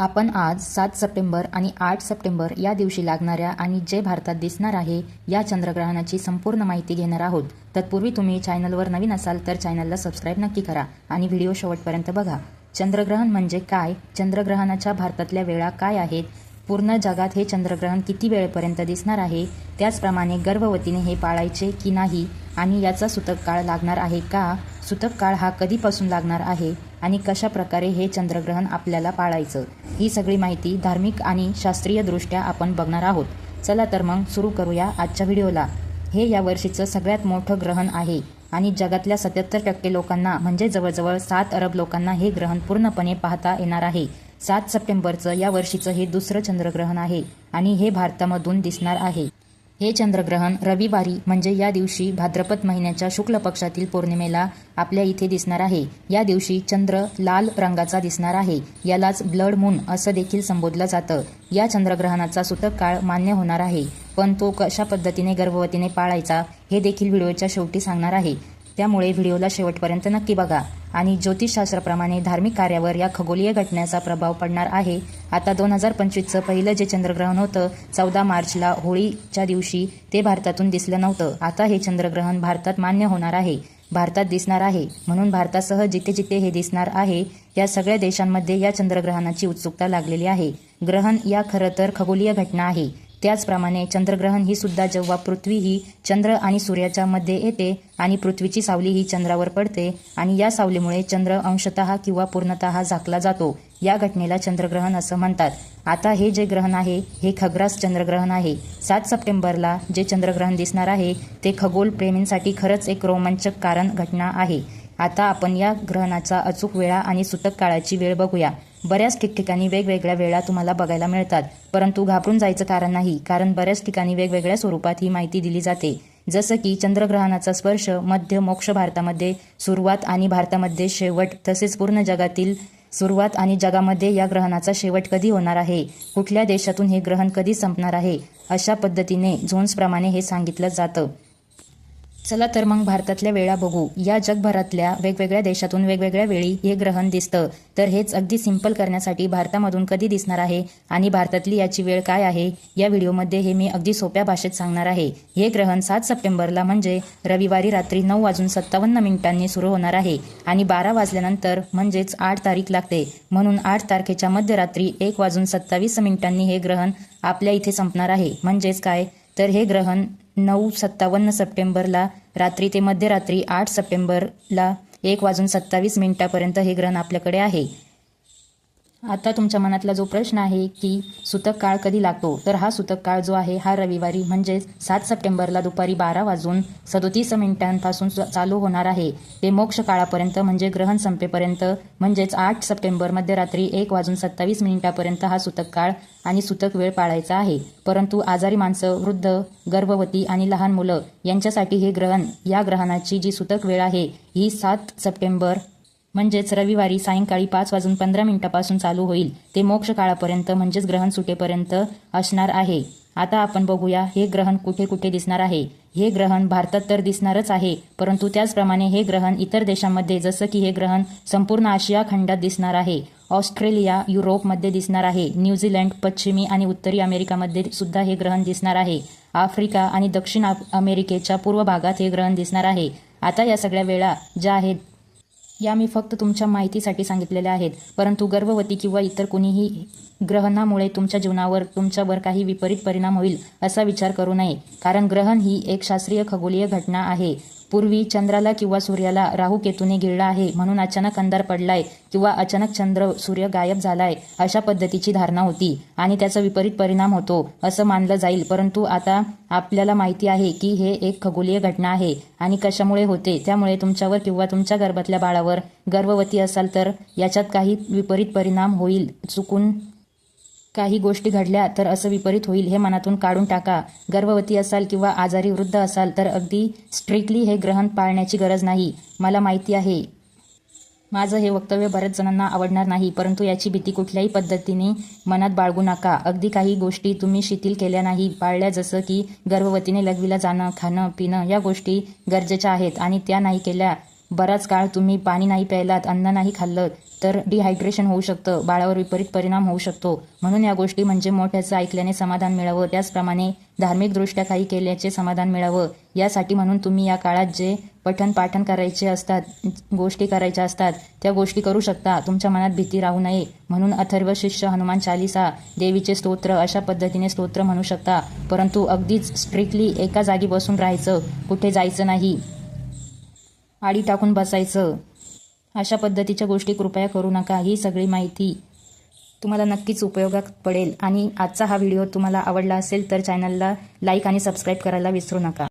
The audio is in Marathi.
आपण आज सात सप्टेंबर आणि आठ सप्टेंबर या दिवशी लागणाऱ्या आणि जे भारतात दिसणार आहे या चंद्रग्रहणाची संपूर्ण माहिती घेणार आहोत. तत्पूर्वी तुम्ही चॅनलवर नवीन असाल तर चॅनलला सबस्क्राईब नक्की करा आणि व्हिडिओ शेवटपर्यंत बघा. चंद्रग्रहण म्हणजे काय? चंद्रग्रहणाच्या भारतातल्या वेळा काय आहेत? पूर्ण जगात हे चंद्रग्रहण किती वेळेपर्यंत दिसणार आहे? त्याचप्रमाणे गर्भवतीने हे पाळायचे की नाही? आणि याचा सुतक काळ लागणार आहे का? सुतक काळ हा कधीपासून लागणार आहे? आणि कशा प्रकारे हे चंद्रग्रहण आपल्याला पाळायचं? ही सगळी माहिती धार्मिक आणि शास्त्रीय दृष्ट्या आपण बघणार आहोत. चला तर मग सुरू करूया आजच्या व्हिडिओला. हे या वर्षीचं सगळ्यात मोठं ग्रहण आहे आणि जगातल्या सत्याहत्तर टक्के लोकांना म्हणजे जवळजवळ सात अरब लोकांना हे ग्रहण पूर्णपणे पाहता येणार आहे. सात सप्टेंबरचं या वर्षीचं हे दुसरं चंद्रग्रहण आहे आणि हे भारतामधून दिसणार आहे. हे चंद्रग्रहण रविवारी म्हणजे या दिवशी भाद्रपद महिन्याच्या शुक्ल पक्षातील पौर्णिमेला आपल्या इथे दिसणार आहे. या दिवशी चंद्र लाल रंगाचा दिसणार आहे. यालाच ब्लड मून असं देखील संबोधलं जातं. या चंद्रग्रहणाचा सुतक काळ मान्य होणार आहे. पण तो कशा पद्धतीने गर्भवतीने पाळायचा हे देखील व्हिडिओच्या शेवटी सांगणार आहे. त्यामुळे व्हिडिओला शेवटपर्यंत नक्की बघा. आणि ज्योतिषशास्त्राप्रमाणे धार्मिक कार्यावर या खगोलीय घटनेचा प्रभाव पडणार आहे. आता दोन हजार पंचवीसचं पहिलं जे चंद्रग्रहण होतं चौदा मार्चला होळीच्या दिवशी ते भारतातून दिसलं नव्हतं. आता हे चंद्रग्रहण भारतात मान्य होणार आहे. भारतात दिसणार आहे. म्हणून भारतासह जिथे जिथे हे दिसणार आहे या सगळ्या देशांमध्ये या चंद्रग्रहणाची उत्सुकता लागलेली आहे. ग्रहण या खरं तर खगोलीय घटना आहे. त्याचप्रमाणे चंद्रग्रहण ही सुद्धा जेव्हा पृथ्वी ही चंद्र आणि सूर्याच्या मध्ये येते आणि पृथ्वीची सावली ही चंद्रावर पडते आणि या सावलीमुळे चंद्र अंशतः किंवा पूर्णतः झाकला जातो. या घटनेला चंद्रग्रहण असं म्हणतात. आता हे जे ग्रहण आहे हे खग्रास चंद्रग्रहण आहे. सात सप्टेंबरला जे चंद्रग्रहण दिसणार आहे ते खगोल प्रेमींसाठी खरंच एक रोमांचक कारण घटना आहे. आता आपण या ग्रहणाचा अचूक वेळा आणि सुतक काळाची वेळ बघूया. बऱ्याच ठिकठिकाणी वेगवेगळ्या वेळा तुम्हाला बघायला मिळतात. परंतु घाबरून जायचं कारण नाही कारण बऱ्याच ठिकाणी वेगवेगळ्या स्वरूपात ही माहिती दिली जाते. जसं की चंद्रग्रहणाचा स्पर्श मध्य मोक्ष भारतामध्ये सुरुवात आणि भारतामध्ये शेवट तसेच पूर्ण जगातील सुरुवात आणि जगामध्ये या ग्रहणाचा शेवट कधी होणार आहे? कुठल्या देशातून हे ग्रहण कधी संपणार आहे? अशा पद्धतीने झोन्सप्रमाणे हे सांगितलं जातं. चला तर मग भारतातल्या वेळा बघू. या जगभरातल्या वेगवेगळ्या देशातून वेगवेगळ्या वेळी हे ग्रहण दिसतं. तर हेच अगदी सिंपल करण्यासाठी भारतामधून कधी दिसणार आहे? आणि भारतातली याची वेळ काय आहे? या व्हिडिओमध्ये हे मी अगदी सोप्या भाषेत सांगणार आहे. हे ग्रहण सात सप्टेंबरला म्हणजे रविवारी रात्री नऊ वाजून सत्तावन्न मिनिटांनी सुरू होणार आहे. आणि बारा वाजल्यानंतर म्हणजेच आठ तारीख लागते. म्हणून आठ तारखेच्या मध्यरात्री एक वाजून सत्तावीस मिनिटांनी हे ग्रहण आपल्या इथे संपणार आहे. म्हणजेच काय? तर हे ग्रहण नऊ सत्तावन्न सप्टेंबरला रात्री ते मध्यरात्री आठ सप्टेंबरला एक वाजून सत्तावीस मिनिटापर्यंत हे ग्रहण आपल्याकडे आहे. आता तुमच्या मनातला जो प्रश्न आहे की सुतक काळ कधी लागतो? तर हा सुतक काळ जो आहे हा रविवारी म्हणजेच सात सप्टेंबरला दुपारी बारा वाजून सदोतीस मिनिटांपासून चालू होणार आहे. ते मोक्ष काळापर्यंत म्हणजे ग्रहण संपेपर्यंत म्हणजेच आठ सप्टेंबर मध्यरात्री एक वाजून सत्तावीस मिनिटापर्यंत हा सुतक काळ आणि सुतक वेळ पाळायचा आहे. परंतु आजारी माणसं वृद्ध गर्भवती आणि लहान मुलं यांच्यासाठी हे ग्रहण या ग्रहणाची जी सुतक वेळ आहे ही सात सप्टेंबर म्हणजेच रविवारी सायंकाळी पाच वाजून पंधरा मिनिटापासून चालू होईल. ते मोक्ष काळापर्यंत म्हणजेच ग्रहण सुटेपर्यंत असणार आहे. आता आपण बघूया हे ग्रहण कुठे कुठे दिसणार आहे? हे ग्रहण भारतात तर दिसणारच आहे परंतु त्याचप्रमाणे हे ग्रहण इतर देशांमध्ये जसं की हे ग्रहण संपूर्ण आशिया खंडात दिसणार आहे. ऑस्ट्रेलिया युरोपमध्ये दिसणार आहे. न्यूझीलंड पश्चिमी आणि उत्तरी अमेरिकामध्ये सुद्धा हे ग्रहण दिसणार आहे. आफ्रिका आणि दक्षिण अमेरिकेच्या पूर्व भागात हे ग्रहण दिसणार आहे. आता या सगळ्या वेळा ज्या आहेत या मी फक्त तुमच्या माहितीसाठी सांगितलेल्या आहेत. परंतु गर्भवती किंवा इतर कुणीही ग्रहणामुळे तुमच्या जीवनावर तुमच्यावर काही विपरीत परिणाम होईल असा विचार करू नये. कारण ग्रहण ही एक शास्त्रीय खगोलीय घटना आहे. पूर्वी चंद्राला किंवा सूर्याला राहू केतूने गिळला आहे म्हणून अचानक अंधार पडलाय किंवा अचानक चंद्र सूर्य गायब झालाय अशा पद्धतीची धारणा होती आणि त्याचा विपरीत परिणाम होतो असं मानलं जाईल. परंतु आता आपल्याला माहिती आहे की हे एक खगोलीय घटना आहे आणि कशामुळे होते त्यामुळे तुमच्यावर किंवा तुमच्या गर्भातल्या बाळावर गर्भवती असाल तर याच्यात काही विपरीत परिणाम होईल चुकून काही गोष्टी घडल्या तर असं विपरीत होईल हे मनातून काढून टाका. गर्भवती असाल किंवा आजारी वृद्ध असाल तर अगदी स्ट्रिक्टली हे ग्रहण पाळण्याची गरज नाही. मला माहिती आहे. माझं हे वक्तव्य बऱ्याच जणांना आवडणार नाही परंतु याची भीती कुठल्याही पद्धतीने मनात बाळगू नका. अगदी काही गोष्टी तुम्ही शिथिल केल्या नाही पाळल्या जसं की गर्भवतीने लघवीला जाणं खाणं पिणं या गोष्टी गरजेच्या आहेत आणि त्या नाही केल्या बराच काळ तुम्ही पाणी नाही प्यायलात अन्न नाही खाल्लं तर डिहायड्रेशन होऊ शकतं बाळावर विपरीत परिणाम होऊ शकतो. म्हणून या गोष्टी म्हणजे मोठ्याचं ऐकल्याने समाधान मिळावं. त्याचप्रमाणे धार्मिकदृष्ट्या काही केल्याचे समाधान मिळावं. यासाठी म्हणून तुम्ही या काळात जे पठण पाठण करायचे असतात गोष्टी करायच्या असतात त्या गोष्टी करू शकता. तुमच्या मनात भीती राहू नये. म्हणून अथर्व शिष्य हनुमान चालिसा देवीचे स्तोत्र अशा पद्धतीने स्तोत्र म्हणू शकता. परंतु अगदीच स्ट्रिक्टली एका जागी बसून राहायचं कुठे जायचं नाही. आडी टाकून बसायचं. अशा पद्धतीच्या गोष्टी कृपया करू नका ही सगळी माहिती तुम्हाला नक्कीच उपयोगात पडेल. आणि आजचा हा व्हिडिओ तुम्हाला आवडला असेल तर चॅनलला लाईक आणि सबस्क्राईब करायला विसरू नका.